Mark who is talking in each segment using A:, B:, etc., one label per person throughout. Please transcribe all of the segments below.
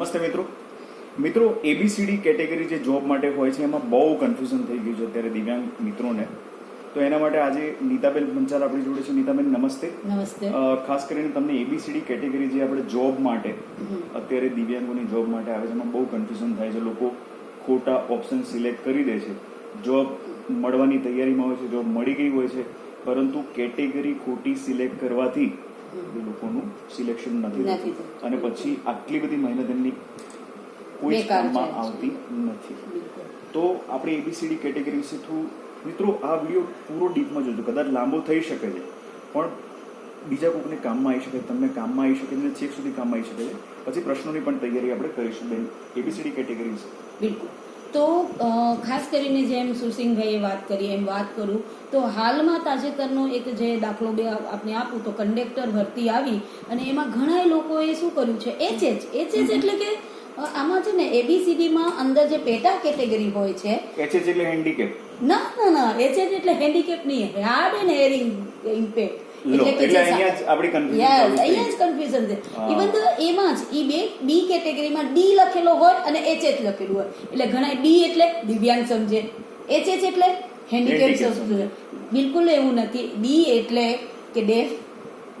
A: નમસ્તે મિત્રો. મિત્રો એબીસીડી કેટેગરી જે જોબ માટે હોય છે એમાં બહુ કન્ફ્યુઝન થઈ ગયું છે અત્યારે દિવ્યાંગ મિત્રોને. તો એના માટે આજે નીતાબેન પંચાલ આપણી જોડે છે. નીતાબેન નમસ્તે.
B: નમસ્તે.
A: ખાસ કરીને તમને એબીસીડી કેટેગરી જે આપણે જોબ માટે અત્યારે દિવ્યાંગોની જોબ માટે આવે છે એમાં બહુ કન્ફ્યુઝન થાય છે. લોકો ખોટા ઓપ્શન સિલેક્ટ કરી દે છે. જોબ મળવાની તૈયારીમાં હોય છે જોબ મળી ગઈ હોય છે. પરંતુ કેટેગરી ખોટી સિલેક્ટ કરવાથી એ લોકોનું સિલેક્શન નથી. અને પછી આટલી બધી મહેનત એમની કોઈ કામમાં આવતી નથી. તો આપણે એબીસીડી કેટેગરી વિશે થોડું મિત્રો આ વીડિયો પૂરો ડીપમાં જોજો. કદાચ લાંબો થઈ શકે છે. પણ બીજા કોઈને કામમાં આવી શકે તમને કામમાં આવી શકે અને છેક સુધી કામમાં આવી શકે છે. પછી પ્રશ્નોની પણ તૈયારી આપણે કરીશું. બેન એબીસીડી કેટેગરી વિશે.
B: બિલકુલ. તો ખાસ કરીને જેમ સુરસિંહભાઈએ વાત કરી એમ વાત કરું તો હાલમાં તાજેતરનો એક જે દાખલો બે આપણે આપને આપું તો કંડક્ટર ભરતી આવી અને એમાં ઘણા લોકોએ શું કર્યું છે એચ એચ એચ એચ એટલે કે આમાં છે ને એબીસીડીમાં અંદર જે પેટા કેટેગરી હોય છે
A: એચ એચ એટલે હેન્ડીકેપ
B: ના ના ના એચ એચ એટલે હેન્ડીકેપ નહીં હાર્ડ એન્ડ હેરિંગ ઇમ્પેક્ટ
A: લો એટલે અહીંયા જ આપણી કન્ફ્યુઝન
B: યસ અહીંયા જ કન્ફ્યુઝન છે.
A: હા.
B: તો એમાં જ ઈ બે બી કેટેગરીમાં ડી લખેલો હોય અને એચ એચ લખેલું હોય. એટલે ઘણા ડી એટલે દિવ્યાંગ સમજે. એચ એચ એટલે હેન્ડીકેપ સમજે. બિલકુલ એવું નથી. ડી એટલે કે ડેફ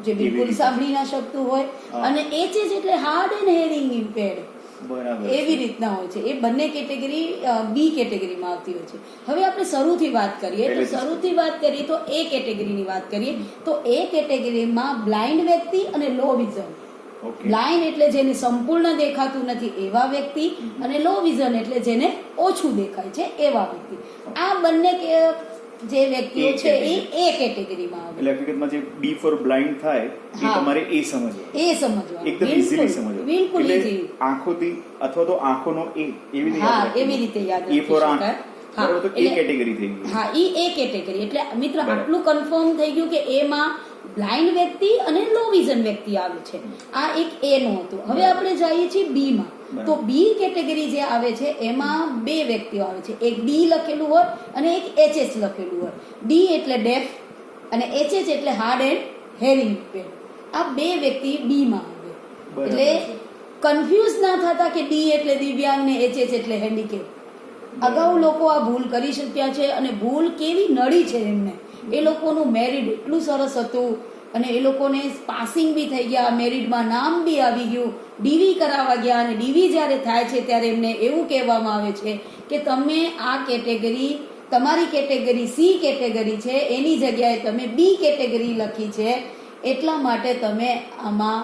B: જે બિલકુલ સાંભળી ના શકતું હોય. અને એચ એચ એટલે હાર્ડ એન્ડ હેરિંગ ઇમ્પેર્ડ
A: બરાબર
B: એવી રીતના હોય છે. એ બંને કેટેગરી બી કેટેગરીમાં આવતી હોય છે. હવે આપણે શરૂથી વાત કરીએ તો શરૂથી વાત કરીએ તો એ કેટેગરીની વાત કરીએ તો એ કેટેગરીમાં બ્લાઇન્ડ વ્યક્તિ અને લો વિઝન. બ્લાઇન્ડ એટલે જેને સંપૂર્ણ દેખાતું નથી એવા વ્યક્તિ અને લો વિઝન એટલે જેને ઓછું દેખાય છે એવા વ્યક્તિ. આ બંને કે- જે વ્યક્તિઓ
A: એ
B: છે એ એ કેટેગરીમાં આવે.
A: એટલે હકીકતમાં જે બી ફોર બ્લાઇન્ડ થાય એ. તમારે એ સમજવું
B: એ સમજવું
A: એકદમ ઇઝીલી સમજવું
B: બિલકુલ
A: એટલે આંખોથી અથવા તો આંખોનો એ એવી રીતે
B: હા, એવી રીતે યાદ
A: એ ફોર આંખ.
B: હા,
A: બરાબર તો એ કેટેગરી થઈ ગઈ
B: હા ઈ એ કેટેગરી એટલે મિત્ર આટલું કન્ફર્મ થઈ ગયું કે એમાં બ્લાઇન્ડ વ્યક્તિ અને લો વિઝન વ્યક્તિ આવે છે. આ એક એ નું હતું. હવે આપણે જઈએ છીએ બી માં. તો બી કેટેગરી જે આવે છે એમાં બે વ્યક્તિઓ આવે છે. એક ડી લખેલું હોય અને એક એચ એચ લખેલું હોય. ડી એટલે ડેફ અને એચ એચ એટલે હાર્ડ એન્ડ હેરિંગ પેન આ બે વ્યક્તિ બીમાં આવે. એટલે કન્ફ્યુઝ ના થતા કે ડી એટલે દિવ્યાંગ ને એચ એચ એટલે હેન્ડીકેપ અગાઉ લોકો આ ભૂલ કરી શક્યા છે અને ભૂલ કેવી નડી છે એમને. એ લોકોનું મેરિડ એટલું સરસ હતું અને એ લોકોને પાસિંગ બી થઈ ગયા મેરિડમાં નામ બી આવી ગયું ડીવી કરાવવા ગયા અને ડીવી જ્યારે થાય છે ત્યારે એમને એવું કહેવામાં આવે છે કે તમે આ કેટેગરી તમારી કેટેગરી સી કેટેગરી છે એની જગ્યાએ તમે બી કેટેગરી લખી છે એટલા માટે તમે આમાં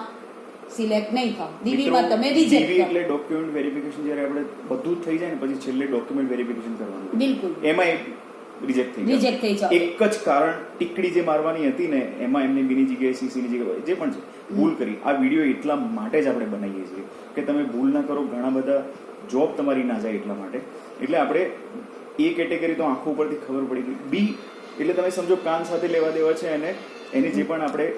B: સિલેક્ટ નહીં થાવ. ડીવીમાં તમે રિજેક્ટ
A: એટલે ડોક્યુમેન્ટ વેરિફિકેશન જ્યારે આપણે બધું થઈ જાય ને પછી છેલ્લે ડોક્યુમેન્ટ વેરિફિકેશન કરવાનું.
B: બિલકુલ.
A: એમાં રિજેક્ટ થઈ
B: રિજેક્ટ થઈ જાવ
A: એક જ કારણ ટીકડી જે મારવાની હતી ને એમાં એમને બીની જગ્યાએ સીસીની જગ્યાએ જે પણ છે ભૂલ કરી. આ વીડિયો એટલા માટે જ આપણે બનાવીએ છીએ કે તમે ભૂલ ના કરો ઘણા બધા જોબ તમારી ના જાય એટલા માટે. એટલે આપણે એ કેટેગરી તો આંખો ઉપરથી ખબર પડી ગઈ. બી એટલે તમે સમજો કાન સાથે લેવા દેવા છે અને એની જે પણ આપણે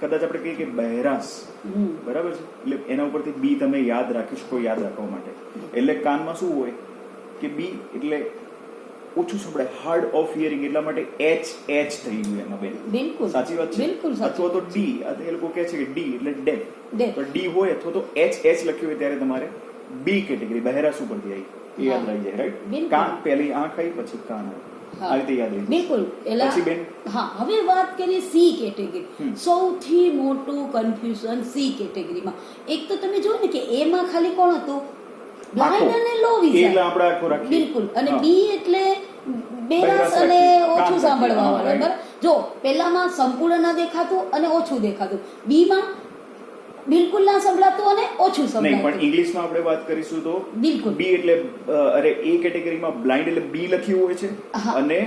A: કદાચ આપણે કહીએ કે બહેરાશ.
B: હમ.
A: બરાબર છે? એટલે એના ઉપરથી બી તમે યાદ રાખી શકો યાદ રાખવા માટે. એટલે કાનમાં શું હોય? કે બી એટલે ઓછું સંભળાય. હાર્ડ ઓફ હિયરિંગ એટલા માટે એચ એચ થઈ ગયું એમાં બેન.
B: બિલકુલ.
A: સાચી વાત છે?
B: બિલકુલ સાચી
A: અથવા તો ડી એ લોકો કહે છે કે ડી એટલે ડેફ તો ડી હોય અથવા તો એચ એચ લખ્યું હોય ત્યારે તમારે બી કેટેગરી બહેરાશ ઉપરથી આવી એ યાદ. રહી જાય રાઈટ. કાન પહેલી આંખ આવી પછી કાન આવી. આ રીતે યાદ રહી
B: બિલકુલ.
A: બેન?
B: હા હવે વાત કરીએ સી કેટેગરી. સૌથી મોટું કન્ફ્યુઝન સી કેટેગરીમાં. એક તો તમે જોયું ને કે એમાં ખાલી કોણ હતું? બ્લાઇન્ડ અને લો વિઝન
A: આપણે આખો રાખીએ.
B: બિલકુલ. અને બી એટલે બેરાસ અને ઓછું સાંભળવા બરાબર? જો પહેલામાં સંપૂર્ણ ના દેખાતું અને ઓછું દેખાતું. બી માં બિલકુલ ના સંભળાતું અને ઓછું
A: નહીં પણ
B: સંભળાતું.
A: ઇંગ્લિશમાં આપણે વાત કરીશું તો
B: બિલકુલ.
A: બી એટલે અરે એ કેટેગરીમાં બ્લાઇન્ડ એટલે બી લખ્યું હોય છે અને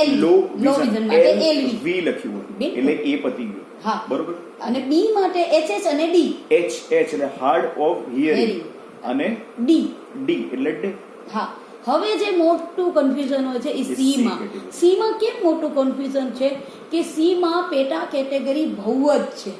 B: એલ
A: લો
B: લો વિઝન માટે એલ
A: વી લખ્યું હોય. એટલે એ પતી ગયું.
B: હા.
A: બરોબર?
B: અને બી માટે એચ એચ અને ડી.
A: એચ એચ એટલે હાર્ડ ઓફ હિયરિંગ. અને
B: ડી
A: ડી એટલે ડે
B: હા. હવે જે મોટું કન્ફ્યુઝન હોય છે એ
A: સીમાં
B: સી માં
A: category.
B: સી માં કેમ મોટું કન્ફ્યુઝન છે? કે સીમાં પેટા કેટેગરી બહુ જ છે.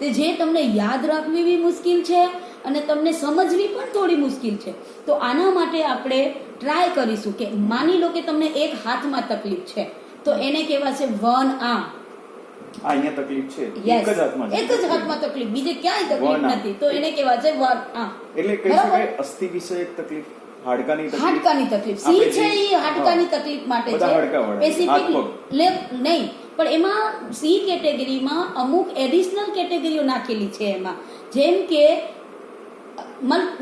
B: તે જે તમને યાદ રાખવી બી મુશ્કેલ છે અને તમને સમજવી પણ થોડી મુશ્કેલ છે. તો આના માટે આપણે ટ્રાય કરીશું કે માની લો કે તમને એક હાથમાં તકલીફ છે. તો એને કહેવાશે વન આર્મ
A: આ અહીંયા તકલીફ છે. એક જ હાથમાં
B: એક જ હાથમાં તકલીફ બીજે ક્યાંય તકલીફ નથી. તો એને કહેવાય છે આમ
A: એટલે કહી શકાય અસ્થિ વિષયક તકલીફ હાડકાની તકલીફ.
B: હાડકાની તકલીફ. સી છે એ હાડકાની તકલીફ માટે છે. સ્પેસિફિક નહીં. પણ એમાં સી કેટેગરીમાં અમુક એડિશનલ કેટેગરીઓ નાખેલી છે એમાં. જેમ કે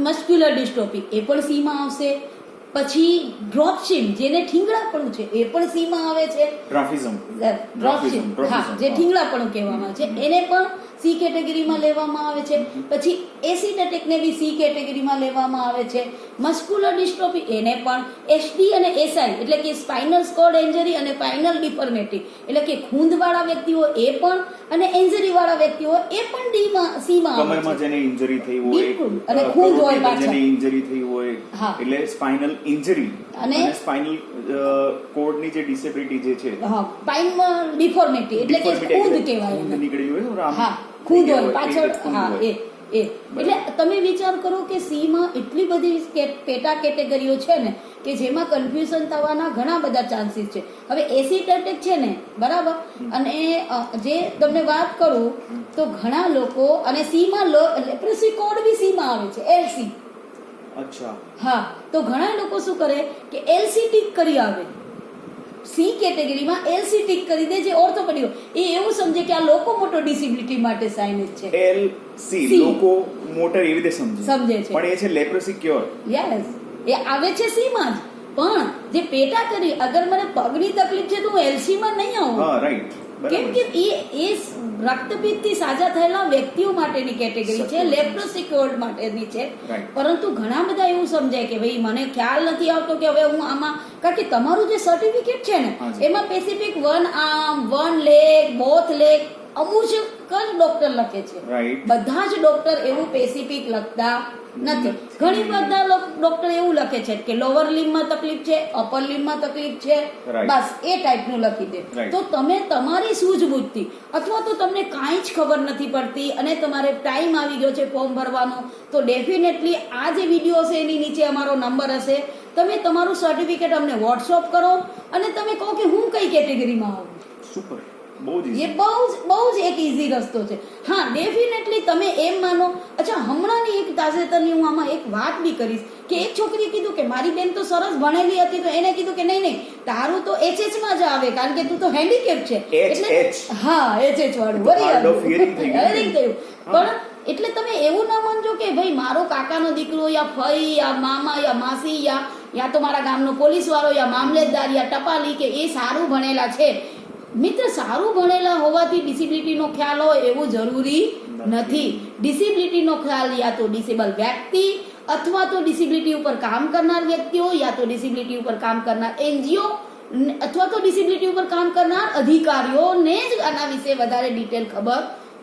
B: મસ્ક્યુલર ડિસ્ટ્રોફી એ પણ સીમાં આવશે. પછી ડ્રોપશીમ જેને ઠીંગણાપણું છે એ પણ સીમાં આવે છે.
A: ટ્રાફિઝમ
B: ડ્રોપશિમ હા જે
A: હા.
B: ઠીંગણાપણું કહેવામાં આવે છે. એને પણ સી કેટેગરીમાં લેવામાં આવે છે. પછી એસિડ એટેકને બી સી કેટેગરીમાં લેવામાં આવે છે. મસ્ક્યુલર ડિસ્ટ્રોફી એને પણ એસડી અને એસઆઈ એટલે કે સ્પાઇનલ સ્કોડ એન્જરી અને સ્પાઇનલ ડિફર્મેટી એટલે કે ખૂંદવાળા વ્યક્તિઓ એ પણ અને એન્જરી વાળા વ્યક્તિઓ એ પણ ડીમાં સીમાં
A: કમરમાં જેને ઇન્જરી થઈ હોય.
B: અને ખૂંદ હોય પાછળ.
A: જેને ઇન્જરી થઈ હોય. એટલે સ્પાઇનલ ઇન્જરી
B: અને-
A: સ્પાઇનલ કોડની જે ડિસેબિલિટી જે છે.
B: હા સ્પાઇનલ ડિફોર્મિટી એટલે કે ખૂંદ કહેવાય
A: નીકળી હોય
B: હા. હોય પાછળ હા એ એ. એટલે તમે વિચાર કરો કે સીમાં એટલી બધી પેટા કેટેગરીઓ છે ને કે જેમાં કન્ફ્યુઝન થવાના ઘણા બધા ચાન્સીસ છે. હવે એસિડ અટેક છે ને બરાબર? અને જે તમને વાત કરું તો ઘણા લોકો અને સીમાં માં લેપ્રેસી કોડ બી સી માં આવે છે એલસી
A: અચ્છા.
B: હા તો ઘણા લોકો શું કરે કે એલસી ટીક કરી આવે. સી કેટેગરીમાં એલસી ટીક કરી દે જે ઓર્થોપેડિયો એ એવું સમજે કે આ લોકો મોટો ડિસેબિલિટી માટે સાઇનેજ છે.
A: એલ સી લોકો મોટર એવી રીતે સમજે.
B: સમજે છે.
A: પણ એ છે લેપ્રોસી ક્યોર
B: યસ એ આવે છે સી માં જ. પણ જે પેટા કરી અગર મને પગની તકલીફ છે તો હું એલસી માં નહીં આવું.
A: રાઈટ
B: કેમ કે એ એ રક્તપિત્તથી સાજા થયેલા વ્યક્તિઓ માટેની કેટેગરી છે. લેપ્રોસિક્યોર્ડ માટેની છે. પરંતુ ઘણા બધા એવું સમજાય કે ભાઈ મને ખ્યાલ નથી આવતો કે હવે હું આમાં કારણ કે તમારું જે સર્ટિફિકેટ છે ને એમાં specific one arm one leg both leg અમુક જ ડોક્ટર લખે છે. બધા જ ડોક્ટર એવું પેસિફિક લખતા નથી. ઘણી બધા ડોક્ટર એવું લખે છે કે લોવર લિમ્બમાં તકલીફ છે અપર લિમ્બમાં તકલીફ છે. બસ એ ટાઈપનું લખી દે. તો તમે તમારી સૂઝબૂઝથી અથવા તો તમને કાંઈ જ ખબર નથી પડતી અને તમારે ટાઈમ આવી ગયો છે ફોર્મ ભરવાનો તો ડેફિનેટલી આ જે વીડિયો હશે એની નીચે અમારો નંબર હશે. તમે તમારું સર્ટિફિકેટ અમને વોટ્સઅપ કરો અને તમે કહો કે હું કઈ કેટેગરીમાં આવું
A: સુપર બહુ જ
B: એ બહુ જ બહુ જ એક ઇઝી રસ્તો છે. હા ડેફિનેટલી તમે એમ માનો અચ્છા હમણાંની એક તાજેતરની હું આમાં એક વાત બી કરીશ કે એક છોકરીએ કીધું કે મારી બેન તો સરસ ભણેલી હતી તો એને કીધું કે નહીં નહીં તારું તો એચએચમાં જ આવે કારણ કે તું તો હેન્ડીકેપ છે.
A: HH.
B: હા એચએચ વાળું થયું. પણ એટલે તમે એવું ના માનજો કે ભાઈ મારો કાકાનો દીકરો યા ફઈ યા મામા યા માસી યા યા તો મારા ગામનો પોલીસ વાળો યા મામલેદાર યા ટપાલી કે એ સારું ભણેલા છે. મિત્ર સારું ભણેલા હોવાથી ડિસેબિલિટીનો ખ્યાલ હોય એવું જરૂરી નથી. ડિસેબિલિટીનો ખ્યાલ યા તો ડિસેબલ વ્યક્તિ અથવા તો ડિસેબિલિટી ઉપર કામ કરનાર વ્યક્તિઓ યા તો ડિસેબિલિટી ઉપર કામ કરનાર એનજીઓ અથવા તો ડિસેબિલિટી ઉપર કામ કરનાર અધિકારીઓને જ આના વિશે વધારે ડિટેલ ખબર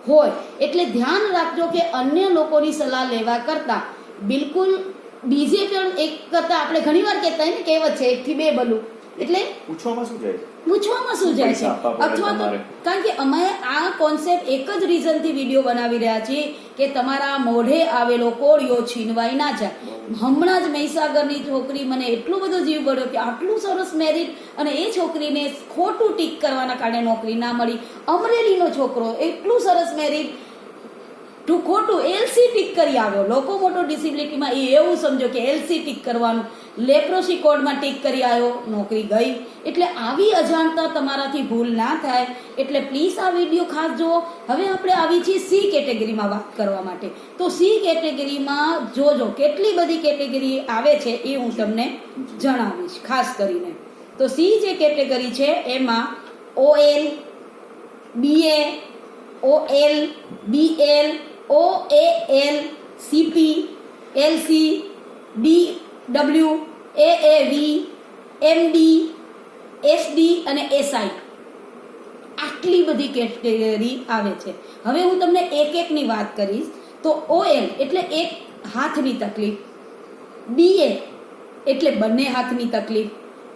B: હોય. એટલે ધ્યાન રાખજો કે અન્ય લોકોની સલાહ લેવા કરતાં બિલકુલ બીજે પણ એક કરતાં આપણે ઘણીવાર કહેતા ને કહેવત છે એકથી બે બલું. એટલે
A: પૂછવામાં શું જાય?
B: પૂછવામાં શું જાય છે? અથવા તો કારણ કે અમે આ કોન્સેપ્ટ એક જ રીઝનથી વીડિયો બનાવી રહ્યા છીએ કે તમારા મોઢે આવેલો કોળિયો છીનવાઈ ના જાય. હમણાં જ મહીસાગરની છોકરી મને એટલો બધો જીવ બળ્યો કે આટલું સરસ મેરિટ અને એ છોકરીને ખોટું ટીક કરવાના કારણે નોકરી ના મળી. અમરેલીનો છોકરો એટલું સરસ મેરિટ તું ખોટું એલસી ટીક કરી આવ્યો. લોકો મોટો ડિસેબિલિટીમાં એ એવું સમજો કે એલસી ટીક કરવાનું. લેપ્રોસી કોડમાં ટીક કરી આવ્યો, નોકરી ગઈ. એટલે આવી અજાણતા તમારાથી ભૂલ ના થાય. એટલે પ્લીઝ આ વીડિયો ખાસ જુઓ. હવે આપણે આવી છીએ સી કેટેગરીમાં વાત કરવા માટે. તો સી કેટેગરીમાં જોજો, કેટલી બધી કેટેગરી આવે છે એ હું તમને જણાવીશ, ખાસ કરીને. તો સી જે કેટેગરી છે એમાં OL BA OL BL OAL CP LC D W A A AAV MD SD અને એસઆઈ આટલી બધી કેટેગરી આવે છે. હવે હું તમને એક એકની વાત કરીશ. તો ઓએલ એટલે એક હાથની તકલીફ બીએ એટલે બંને હાથની તકલીફ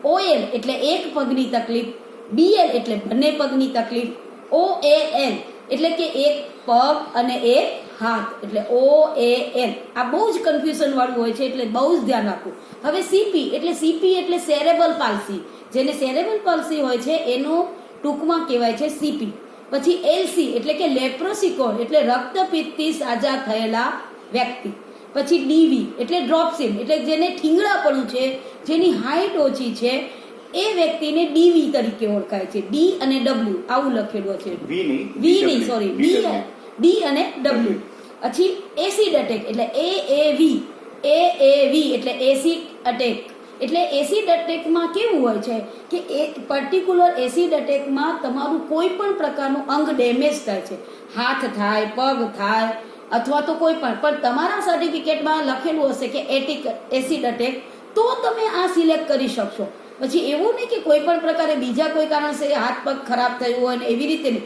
B: ઓએલ એટલે એક પગની તકલીફ બીએલ એટલે બંને પગની તકલીફ ઓએએલ એટલે કે એક પગ અને એક હાથ, એટલે ઓ એ એન આ બહુ જ કન્ફ્યુઝન વાળું હોય છે, એટલે બહુ જ ધ્યાન રાખવું હવે સીપી એટલે સીપી એટલે સેરેબલ પાલ્સી જેને સેરેબલ પાલ્સી હોય છે, એનું ટૂંકમાં કહેવાય છે સીપી પછી એલસી એટલે કે લેપ્રોસિકોન એટલે રક્તપિત્તથી સાજા થયેલા વ્યક્તિ. પછી ડીવી એટલે ડ્રોપસિન એટલે જેને ઠીંગળાપણું છે, જેની હાઈટ ઓછી છે એ વ્યક્તિને ડીવી તરીકે ઓળખાય છે. ડી અને ડબલ્યુ આવું લખેલું છે.
A: વી નહીં
B: વી. નહીં સોરી ડી ડી અને ડબલ્યુ પછી એસિડ અટેક એટલે A A V A A V એટલે એસિડ અટેક એટલે એસિડ અટેકમાં કેવું હોય છે કે એ પર્ટિક્યુલર એસિડ અટેકમાં તમારું કોઈ પણ પ્રકારનું અંગ ડેમેજ થાય છે. હાથ થાય પગ થાય અથવા તો કોઈ પણ પણ તમારા સર્ટિફિકેટમાં લખેલું હશે કે એટિક એસિડ અટેક તો તમે આ સિલેક્ટ કરી શકશો. પછી એવું નહીં કે કોઈ પણ પ્રકારે બીજા કોઈ કારણસર હાથ પગ ખરાબ થયું હોય ને એવી રીતે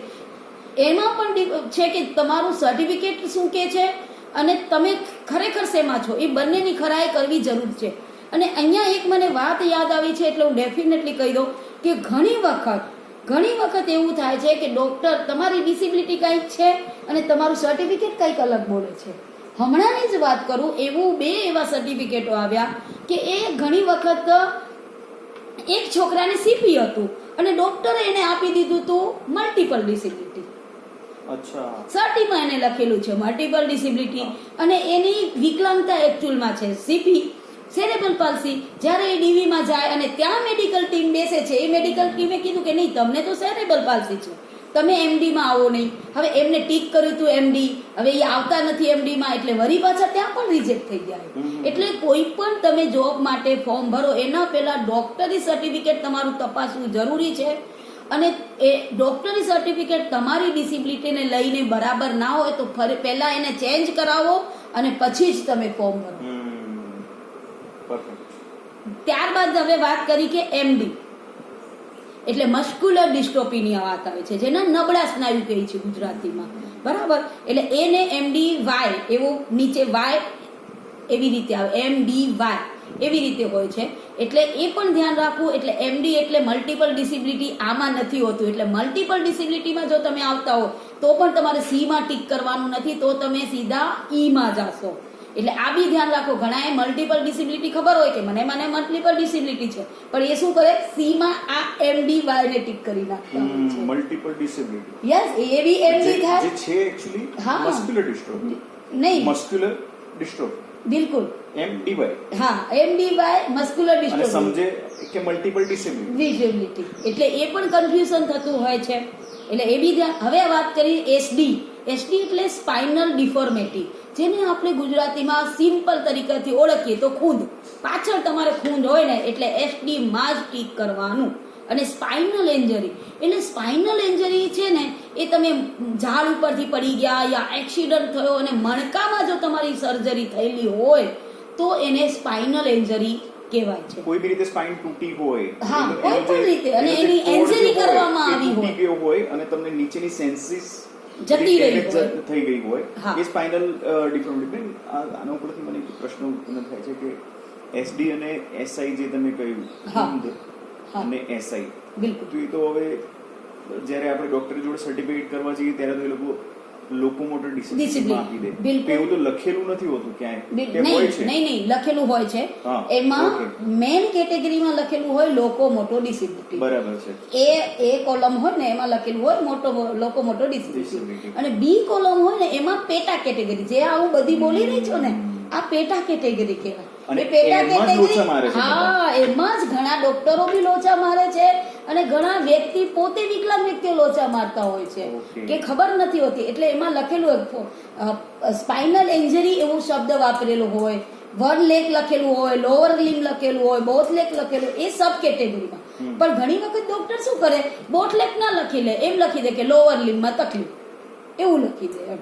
B: એમાં પણ છે કે તમારું સર્ટિફિકેટ શું કે છે અને તમે ખરેખર શેમાં છો? એ બંનેની ખરાઈ કરવી જરૂર છે. અને અહીંયા એક મને વાત યાદ આવી છે એટલે હું ડેફિનેટલી કહી દઉં કે ઘણી વખત ઘણી વખત એવું થાય છે કે ડૉક્ટર તમારી ડિસેબિલિટી કંઈક છે અને તમારું સર્ટિફિકેટ કંઈક અલગ બોલે છે. હમણાંની જ વાત કરું એવું બે એવા સર્ટિફિકેટો આવ્યા કે એ ઘણી વખત એક છોકરાને સીપી હતું અને ડોક્ટરે એને આપી દીધું હતું મલ્ટીપલ ડિસેબિલિટી
A: અચ્છા.
B: સર્ટીમાં એને લખેલું છે મલ્ટિપલ ડિસેબિલિટી અને એની વિકલાંગતા એકચ્યુઅલમાં છે. સીપી સેરેબલ પાલ્સી જ્યારે એ ડીવીમાં જાય અને ત્યાં મેડિકલ ટીમ બેસે છે એ મેડિકલ ટીમે કીધું કે નહીં તમને તો સેરેબલ પાલ્સી છે. તમે એમડીમાં આવો નહીં. હવે એમને ટીક કર્યું હતું એમડી હવે એ આવતા નથી એમડીમાં એટલે વરી પાછા ત્યાં પણ રિજેક્ટ થઈ ગયા એટલે કોઈ પણ તમે જોબ માટે ફોર્મ ભરો એના પહેલા ડોક્ટરી સર્ટિફિકેટ તમારું તપાસવું જરૂરી છે. અને એ ડોક્ટરી સર્ટિફિકેટ તમારી ડિસેબિલિટીને લઈને બરાબર ના હોય તો ફરી પહેલા એને ચેન્જ કરાવો અને પછી જ તમે ફોર્મ ભરો. ત્યારબાદ હવે વાત કરી કે એમડી એટલે મસ્ક્યુલર ડિસ્ટોપીની વાત આવે છે, જેના નબળા સ્નાયુ કહે છે ગુજરાતીમાં. બરાબર? એટલે એને એમડી વાય, એવો નીચે વાય એવી રીતે આવે, એમ ડી વાય એવી રીતે હોય છે. એટલે એ પણ ધ્યાન રાખવું, એટલે એમડી એટલે મલ્ટિપલ ડિસેબિલિટી આમાં નથી હોતું. એટલે મલ્ટિપલ ડિસેબિલિટીમાં જો તમે આવતા હો, તો પણ તમારે સીમાં ટીક કરવાનું નથી, તો તમે સીધા ઈમાં જાશો. એટલે આ બી ધ્યાન રાખો ઘણા મલ્ટિપલ ડિસેબિલિટી ખબર હોય કે મને મને મલ્ટિપલ ડિસેબિલિટી છે. પણ એ શું કરે? સીમાં આ એમડી વાય ને ટીક કરી હોય છે.
A: Multiple disability
B: yes A B MD થાય.
A: જે છે એક્ચ્યુઅલી
B: હા.
A: મસ્ક્યુલર ડિસ્ટ્રોફી
B: નહીં.
A: મસ્ક્યુલર ડિસ્ટ્રોફી
B: બિલકુલ.
A: એમ ડીવાય
B: હા એમડી વાય મસ્ક્યુલર ડિસ્ટ્રોફી
A: સમજે કે મલ્ટિપલ ડિસેબિલિટી
B: એટલે એ પણ કન્ફ્યુઝન થતું હોય છે. એટલે એ બી હવે વાત કરી એસડી એસડી એટલે સ્પાઇનલ ડિફોર્મેટી જેને આપણે ગુજરાતીમાં સિમ્પલ તરીકેથી ઓળખીએ તો ખૂંદ પાછળ તમારે ખૂંદ હોય ને એટલે એફડી જ ટીક કરવાનું અને સ્પાઇનલ એન્જરી એટલે સ્પાઇનલ એન્જરી છે ને એ તમે ઝાડ ઉપરથી પડી ગયા યા એક્સિડન્ટ થયો અને મણકામાં જો તમારી સર્જરી થયેલી હોય તો એને સ્પાઇનલ એન્જરી કહેવાય છે
A: કોઈ બી રીતે સ્પાઇન તૂટી હોય
B: હા, કોઈ પણ રીતે. અને
A: એની હોય,
B: કરવામાં આવી. હોય
A: અને તમને નીચેની સેન્સીસ
B: જતી રહી.
A: થઈ ગઈ હોય. એ સ્પાઇનલ ડિફોર્મિટી આના ઉપરથી મને એક પ્રશ્ન ઉત્પન્ન થાય છે કે એસડી અને એસઆઈ જે તમે કહ્યું. અને એસઆઈ
B: બિલકુલ
A: તો એ તો હવે જ્યારે આપણે ડોક્ટર જોડે સર્ટિફિકેટ કરવા જઈએ ત્યારે તો એ લોકો લોકોમોટર ડિસિપ્લિન આપી દે.
B: બિલકુલ.
A: એવું તો લખેલું નથી હોતું ક્યાંય. હોય
B: નહીં
A: છે.
B: નહીં નહીં લખેલું હોય છે. એમાં મેન કેટેગરીમાં લખેલું હોય લોકો મોટો ડિસિપ્લિન
A: બરાબર છે.
B: એ એ કોલમ હોય ને એમાં લખેલું હોય મોટો લોકો મોટો
A: Disability.
B: અને બી કોલમ હોય ને એમાં પેટા કેટેગરી જે આવું બધી બોલી રહી છો ને આ પેટા કેટેગરી કહેવાય.
A: અને
B: એ પેટા
A: છે
B: હા એમાં જ ઘણા ડોક્ટરો બી લોચા મારે છે અને ઘણા વ્યક્તિ પોતે વિકલાંગ વ્યક્તિઓ લોચા મારતા હોય છે. કે ખબર નથી હોતી. એટલે એમાં લખેલું સ્પાઇનલ એન્જરી એવો શબ્દ વાપરેલો હોય. વન લેક લખેલું હોય લોઅર લિમ લખેલું હોય બોથ લેક લખેલું એ સબ કેટેગરીમાં પણ ઘણી વખત ડોક્ટર શું કરે? બોથ લેક ના લખી લે. એમ લખી દે કે લોઅર લિમમાં તકલીફ. એવું લખી દે એમ.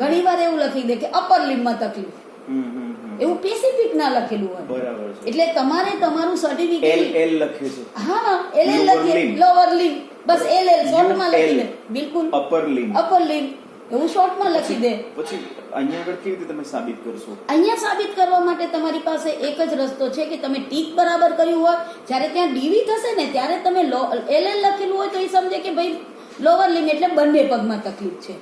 B: ઘણી વાર એવું લખી દે કે અપર લિમમાં તકલીફ. એવું પેસિફિક ના લખેલું હોય.
A: બરાબર છે.
B: એટલે તમારે તમારું સર્ટિફિકેટ
A: એલ લખ્યું છે.
B: હા એલ એલ
A: લખી.
B: લોઅર લિમ બસ એલ એલ શોર્ટમાં લખી દે. બિલકુલ.
A: અપર લિમ
B: અપર લિમ એવું શોર્ટમાં લખી દે.
A: પછી અહીંયા આગળ કેવી રીતે તમે સાબિત કરશો?
B: અહીંયા સાબિત કરવા માટે તમારી પાસે એક જ રસ્તો છે કે તમે ટીક બરાબર કર્યું હોય. જ્યારે ત્યાં ડીવી થશે ને ત્યારે તમે એલ એલ લખેલું હોય તો એ સમજે કે ભાઈ લોઅર લિમ એટલે બંને પગમાં તકલીફ છે.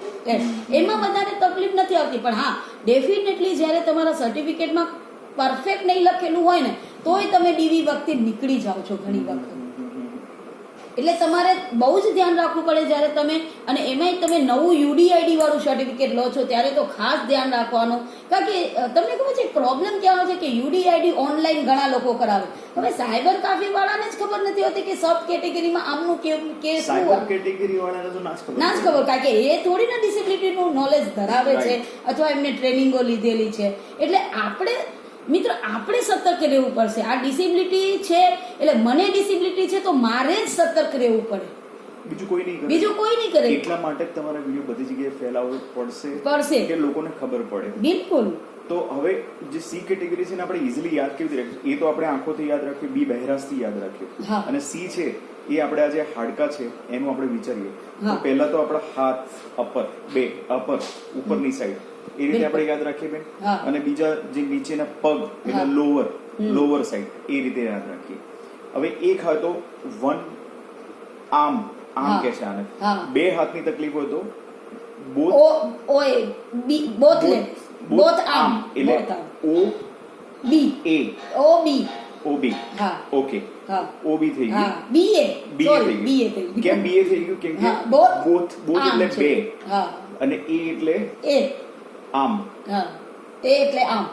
B: એમાં. વધારે તકલીફ નથી આવતી, પણ હા ડેફિનેટલી જ્યારે તમારા સર્ટિફિકેટમાં પરફેક્ટ નહીં લખેલું હોય ને, તોય તમે ડીવી વખતે નીકળી જાઓ છો ઘણી વખત. એટલે તમારે બહુ જ ધ્યાન રાખવું પડે જ્યારે તમે અને એમાંય તમે નવું યુડીઆઈડી વાળું સર્ટિફિકેટ લો છો ત્યારે તો ખાસ ધ્યાન રાખવાનું. કારણ કે તમને ખબર છે પ્રોબ્લેમ ક્યાં છે કે યુડીઆઈડી ઓનલાઈન ઘણા લોકો કરાવે. હવે સાયબર કાફી વાળાને જ ખબર નથી હોતી કે સબ કેટેગરીમાં આમનું કેવું કે શું
A: સાયબર કેટેગરી વાળાને તો ના જ ખબર.
B: ના જ ખબર કારણ કે એ થોડી ના ડિસેબિલિટીનું નોલેજ ધરાવે છે અથવા એમને ટ્રેનિંગો લીધેલી છે. એટલે આપણે મિત્રો આપણે સતર્ક રહેવું પડશે. આ ડિસેબિલિટી છે એટલે મને ડિસેબિલિટી છે તો મારે જ સતર્ક રહેવું પડે.
A: બીજું કોઈ નહીં
B: બીજું કોઈ નહીં કરે.
A: એટલા માટે તમારે વીડિયો બધી જગ્યાએ ફેલાવવો પડશે
B: પડશે.
A: કે લોકોને ખબર પડે.
B: બિલકુલ.
A: તો હવે જે સી કેટેગરી છે ને આપણે ઇઝીલી યાદ કેવી રીતે એ તો આપણે આંખોથી યાદ રાખીએ બી બહેરાશથી યાદ રાખીએ. અને સી છે એ આપણે આ જે હાડકા છે એનું આપણે વિચારીએ. પહેલા તો આપણા હાથ અપર બે અપર ઉપરની સાઈડ એ રીતે આપણે યાદ રાખીએ બેન. અને બીજા જે નીચેના પગ એટલે
B: લોવર
A: લોવર સાઈડ એ રીતે યાદ રાખીએ. હવે એક હતો વન આમ આમ કે છે આને. બે હાથની તકલીફ હોય તો બોથ
B: ઓએ બી બોથ લે. બોથ આમ
A: એટલે ઓ
B: બી.
A: એ.
B: ઓ બી
A: ઓ
B: હા.
A: ઓકે.
B: હા.
A: ઓ થઈ ગયું. થઈ કેમ બી એ થઈ ગયું? કેમ કે
B: હા. બોથ
A: બોથ બોથ એટલે બે.
B: હા.
A: અને એ એટલે
B: એ.
A: આમ.
B: હા. એ એટલે આમ.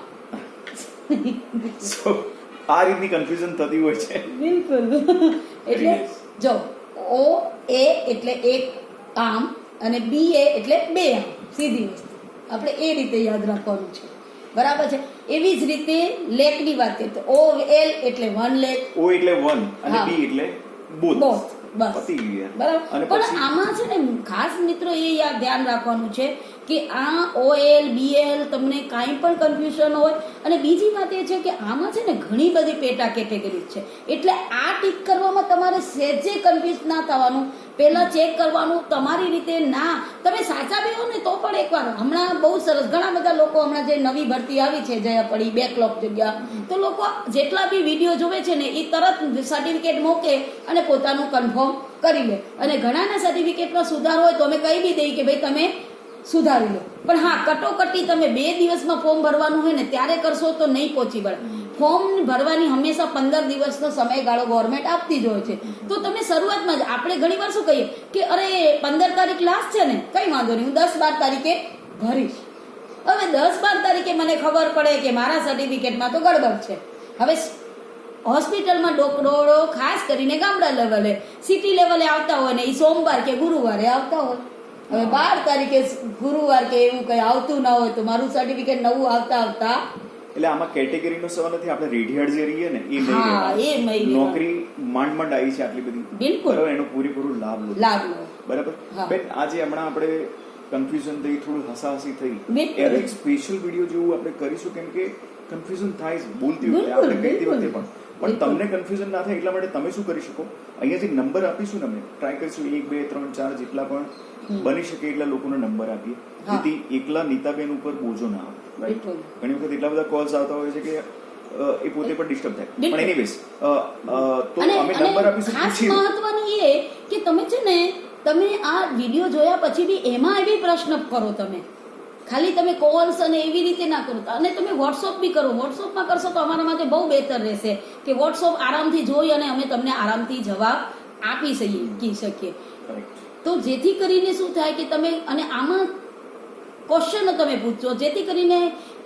A: સો આ રીતની કન્ફ્યુઝન થતી હોય છે.
B: બિલકુલ. એટલે. જો ઓ એ એટલે એક આમ અને બી એ એટલે બે આમ. સીધી વસ્તુ. આપણે એ રીતે યાદ રાખવાનું છે. બરાબર છે? એવી જ રીતે લેકની વાત કરીએ તો ઓ એલ એટલે વન લેક
A: ઓ એટલે વન અને બી એટલે બોથ પતી ગયું
B: બરાબર. પણ આમાં છે ને ખાસ મિત્રો એ યાદ ધ્યાન રાખવાનું છે કે આ ઓએલ બીએલ તમને કાંઈ પણ કન્ફ્યુઝન હોય. અને બીજી વાત એ છે કે આમાં છે ને ઘણી બધી પેટા કેટેગરી છે. એટલે આ ટીક કરવામાં તમારે સહેજે કન્ફ્યુઝ ના થવાનું. પહેલા ચેક કરવાનું, તમારી રીતે ના. તમે સાચા બી હો ને તો પણ એકવાર. હમણાં બહુ સરસ, ઘણા બધા લોકો હમણાં જે નવી ભરતી આવી છે, જયા પડી બેકલોક જગ્યા, તો લોકો જેટલા બી વીડિયો જોવે છે ને, એ તરત સર્ટિફિકેટ મૂકે અને પોતાનું કન્ફર્મ કરી લે. અને ઘણાના સર્ટિફિકેટમાં સુધારો હોય તો અમે કહી બી દઈએ કે ભાઈ તમે સુધારી લો. પણ હા, કટોકટી તમે બે દિવસમાં ફોર્મ ભરવાનું હોય ને, ત્યારે કરશો તો નહીં પહોંચી વળે ફોર્મ ભરવાની હંમેશા પંદર દિવસનો સમયગાળો ગવર્મેન્ટ આપતી જ હોય છે. તો તમે શરૂઆતમાં જ, આપણે ઘણી વાર શું કહીએ કે, અરે, પંદર તારીખ લાસ્ટ છે ને. કંઈ વાંધો નહીં, હું દસ બાર તારીખે ભરીશ. હવે દસ બાર તારીખે મને ખબર પડે કે મારા સર્ટિફિકેટમાં તો ગડબડ છે. હવે હોસ્પિટલમાં ડોક્ટરો ખાસ કરીને ગામડા લેવલે સિટી લેવલે આવતા હોય ને એ સોમવાર કે ગુરુવારે આવતા હોય. હવે બાર તારીખે ગુરુવાર કે એવું કંઈ આવતું ના હોય તો મારું સર્ટિફિકેટ નવું આવતા આવતા
A: એટલે આમાં કેટેગરીનો સવાલ નથી આપણે રેઢિયાળ જે રહીએ ને એ નોકરી માંડ માંડ આવી છે આટલી બધી.
B: બિલકુલ.
A: બરાબર એનો પૂરેપૂરો લાભ લો.
B: લાભ લો.
A: બરાબર. બેન આજે હમણાં આપણે કન્ફ્યુઝન થઈ થોડું હસાહસી થઈ. એનો એક સ્પેશિયલ વીડિયો જેવું આપણે કરીશું કેમ કે કન્ફ્યુઝન થાય છે બોલતી વખતે આપણે કહેતી વખતે પણ. પણ તમને કન્ફ્યુઝન ના થાય એટલા માટે તમે શું કરી શકો? અહીંયાથી નંબર આપીશું ને અમે ટ્રાય કરીશું એક બે ત્રણ ચાર જેટલા પણ બની શકે એટલા લોકોને નંબર આપીએ. જેથી એકલા નીતાબેન ઉપર બોજો ના આવે.
B: રાઈટ
A: ઘણી વખત એટલા બધા કોલ્સ આવતા હોય છે કે એ પોતે પણ ડિસ્ટર્બ થાય. પણ એનીવેઝ તો અમે નંબર આપીશું પૂછી
B: મહત્વનું એ કે તમે છે ને તમે આ વીડિયો જોયા પછી બી એમાં એવી પ્રશ્ન કરો તમે. ખાલી તમે કોલ્સ અને એવી રીતે ના કરો. અને તમે વોટ્સઅપ બી કરો. વોટ્સઅપમાં કરશો તો અમારા માટે બહુ બહેતર રહેશે કે વોટ્સઅપ આરામથી જોઈ અને અમે તમને આરામથી જવાબ આપી શકીએ શકીએ. તો જેથી કરીને શું થાય કે તમે અને આમાં ક્વેશ્ચનો તમે પૂછજો જેથી કરીને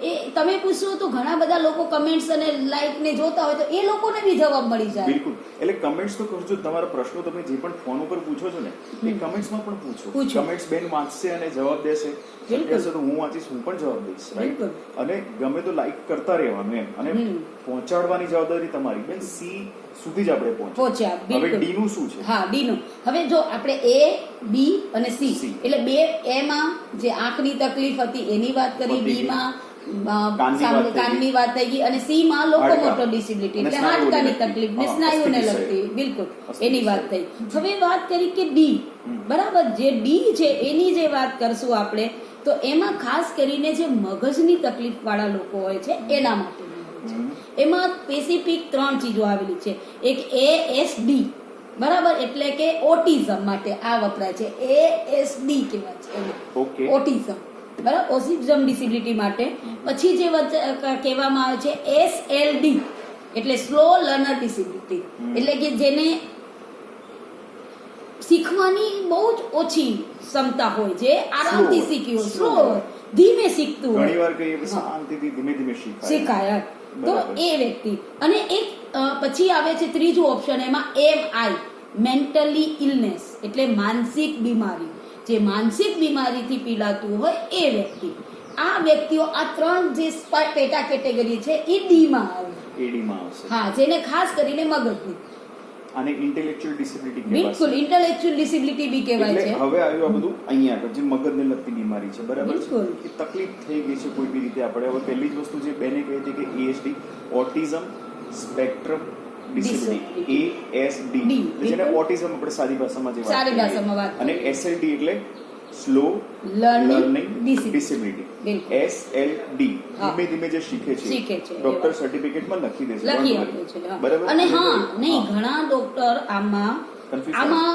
B: એ તમે પૂછશો તો ઘણા બધા લોકો કમેન્ટ્સ અને લાઈક ને જોતા હોય તો એ લોકોને બી જવાબ મળી જાય.
A: બિલકુલ. એટલે કમેન્ટ્સ તો કરજો તમારા પ્રશ્નો તમે જે પણ ફોન ઉપર પૂછો છો ને એ કમેન્ટ્સમાં પણ પૂછો.
B: પૂછો.
A: કમેન્ટ્સ બેન વાંચશે અને જવાબ દેશે. શક્ય તો હું વાંચીશ હું પણ જવાબ દઈશ
B: રાઈટ
A: અને ગમે તો લાઈક કરતા રહેવાનું એમ. અને. પહોંચાડવાની જવાબદારી તમારી. બેન સી સુધી જ આપણે પહોંચો
B: પહોંચ્યા
A: હવે ડી નું શું છે?
B: હા ડી નું. હવે જો આપણે એ બી અને સી એટલે બે એમાં જે આંખની તકલીફ હતી એની વાત કરી બી માં
A: કાનની વાત થઈ
B: ગઈ. અને સી માં લોકો મોટો ડિસેબિલિટી એટલે હાડકાની તકલીફ ને સ્નાયુને લગતી બિલકુલ એની વાત થઈ. હવે વાત કરી કે ડી બરાબર જે ડી છે એની જે વાત કરશું આપણે તો એમાં ખાસ કરીને જે મગજની તકલીફ વાળા લોકો હોય છે એના માટે એમાં સ્પેસિફિક ત્રણ ચીજો આવેલી છે. એક એ એસ ડી બરાબર? એટલે કે ઓટિઝમ માટે આ વપરાય છે. એ એસ ડી કહેવાય છે ઓટિઝમ બરાબર? ઓસિઝમ ડિસેબિલિટી માટે. પછી જે કહેવામાં આવે છે એસ એલ ડી એટલે સ્લો લર્નર ડિસેબિલિટી એટલે કે જેને શીખવાની બહુ જ ઓછી ક્ષમતા હોય છે. આરામથી. શીખ્યું સ્લો ધીમે શીખતું હોય.
A: ઘણી વાર કહીએ કે શાંતિથી ધીમે ધીમે શીખાય.
B: શીખાય. તો એ વ્યક્તિ. અને એક પછી આવે છે ત્રીજું ઓપ્શન એમાં એમ આઈ મેન્ટલી ઇલનેસ એટલે માનસિક બીમારી. જે માનસિક બીમારીથી પીડાતું હોય એ વ્યક્તિ. આ વ્યક્તિઓ આ ત્રણ જે પેટા કેટેગરી છે એ ડીમાં આવે
A: આવશે.
B: હા જેને ખાસ કરીને મગજની.
A: અને ઇન્ટેલેક્ચ્યુઅલ ડિસેબિલિટી
B: બિલકુલ ઇન્ટેલેક્ચ્યુઅલ ડિસેબિલિટી બી કહેવાય છે.
A: હવે આવ્યું આ બધું અહીંયા આગળ જે મગજને લગતી બીમારી છે બરાબર છે? એ તકલીફ થઈ ગઈ છે કોઈ બી રીતે આપણે. હવે પહેલી જ વસ્તુ જે બેને કહી હતી કે ASD autism spectrum disability A S D જેને ઓટિઝમ આપણે સાદી ભાષામાં જે વાત
B: ભાષામાં વાત
A: અને એસએલડી એટલે slow learning disability S L D ધીમે ધીમે જે શીખે છે
B: શીખે છે, એ
A: ડોક્ટર. સર્ટિફિકેટમાં લખી દે છે
B: લખી આપે છે
A: બરાબર?
B: અને હા નહીં ઘણા ડોક્ટર આમાં આમાં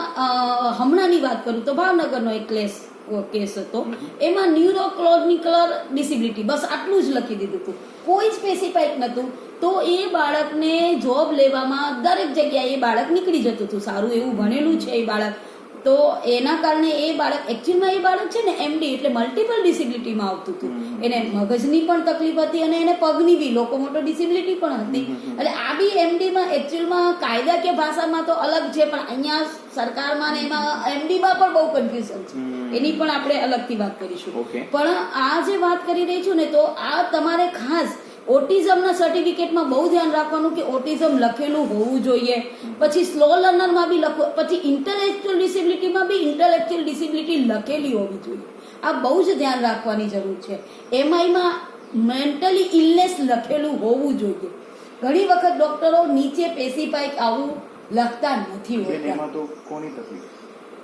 B: હમણાંની વાત કરું તો ભાવનગરનો એક કેસ કેસ હતો. એમાં ન્યુરોક્લોનિકલર ડિસેબિલિટી બસ આટલું જ લખી દીધું હતું. કોઈ સ્પેસિફાઈક નહોતું. તો એ બાળકને જોબ લેવામાં દરેક જગ્યાએ એ બાળક નીકળી જતું હતું. સારું એવું ભણેલું છે એ બાળક. તો એના કારણે એ બાળક એકચ્યુઅલમાં એ બાળક છે ને એમડી એટલે મલ્ટિપલ ડિસેબિલિટીમાં આવતું હતું. એને મગજની પણ તકલીફ હતી અને એને પગની બી લોકોમોટો ડિસેબિલિટી પણ હતી. એટલે આ બી એમડીમાં એકચ્યુઅલમાં કે ભાષામાં તો અલગ છે પણ અહીંયા સરકારમાં ને એમાં એમડીમાં પણ બહુ કન્ફ્યુઝન છે. એની પણ આપણે અલગથી વાત કરીશું. પણ આ જે વાત કરી રહી છું ને તો આ તમારે ખાસ ઓટિઝમના સર્ટિફિકેટમાં બહુ ધ્યાન રાખવાનું કે ઓટિઝમ લખેલું હોવું જોઈએ. પછી સ્લો લર્નરમાં બી લખવું પછી ઇન્ટેલેક્ચ્યુઅલ ડિસેબિલિટીમાં બી ઇન્ટેલેક્ચ્યુઅલ ડિસેબિલિટી લખેલી હોવી જોઈએ. આ બહુ જ ધ્યાન રાખવાની જરૂર છે. એમાંયમાં મેન્ટલી ઇલનેસ લખેલું હોવું જોઈએ. ઘણી વખત ડોક્ટરો નીચે પેસિફાઈક આવું લખતા નથી હોતા.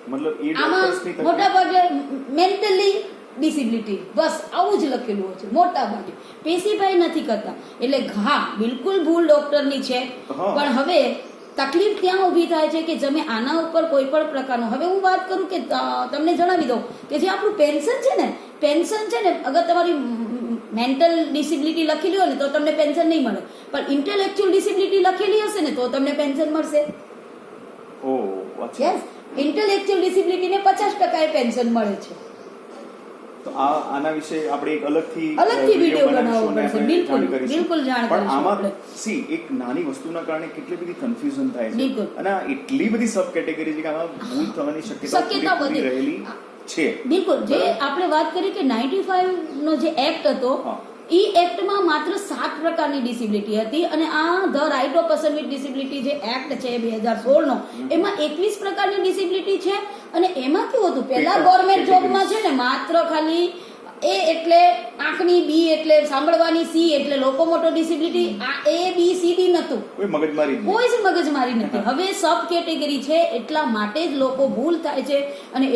A: મતલબ
B: મોટા ભાગે મેન્ટલી ડિસેબિલિટી બસ આવું જ લખેલું હોય છે મોટા ભાગે. પેશીભાઈ નથી કરતા. એટલે હા બિલકુલ ભૂલ ડોક્ટરની છે પણ હવે તકલીફ ત્યાં ઊભી થાય છે કે તમે આના ઉપર કોઈ પણ પ્રકારનો. હવે હું વાત કરું કે તમને જણાવી દઉં કે જે આપણું પેન્શન છે ને પેન્શન છે ને અગર તમારી મેન્ટલ ડિસેબિલિટી લખેલી હોય ને તો તમને પેન્શન નહીં મળે. પણ ઇન્ટેલેક્ચ્યુઅલ ડિસેબિલિટી લખેલી હશે ને તો તમને પેન્શન મળશે. યસ ઇન્ટેલેક્ચ્યુઅલ ડિસેબિલિટીને પચાસ ટકા પેન્શન મળે છે.
A: તો આ આના વિશે આપણે એક અલગથી
B: અલગથી
A: વીડિયો
B: બનાવવો પડશે. બિલકુલ, બિલકુલ જાણ
A: પણ આમાં સી એક નાની વસ્તુના કારણે કેટલી બધી કન્ફ્યુઝન થાય છે અને આ એટલી બધી સબ કેટેગરી છે કે આમાં ભૂલ થવાની શક્યતા
B: વધી.
A: રહેલી છે
B: બિલકુલ જે આપણે વાત કરી કે 95 નો જે એક્ટ હતો. ઈ એક્ટમાં માત્ર સાત પ્રકારની ડિસેબિલિટી હતી અને આ the right of person with disability જે એક્ટ છે બે હજાર સોળનો એમાં એકવીસ પ્રકારની ડિસેબિલિટી છે અને એમાં કેવું હતું? પહેલા ગવર્મેન્ટ જોબમાં છે ને માત્ર ખાલી એ એટલે આંખની બી એટલે સાંભળવાની સી એટલે લોકોમોટો ડિસેબિલિટી આ એ બી સી ડી નતું
A: કોઈ મગજમારી
B: કોઈ જ મગજમારી નથી. હવે સબ કેટેગરી છે એટલા માટે જ લોકો ભૂલ થાય છે અને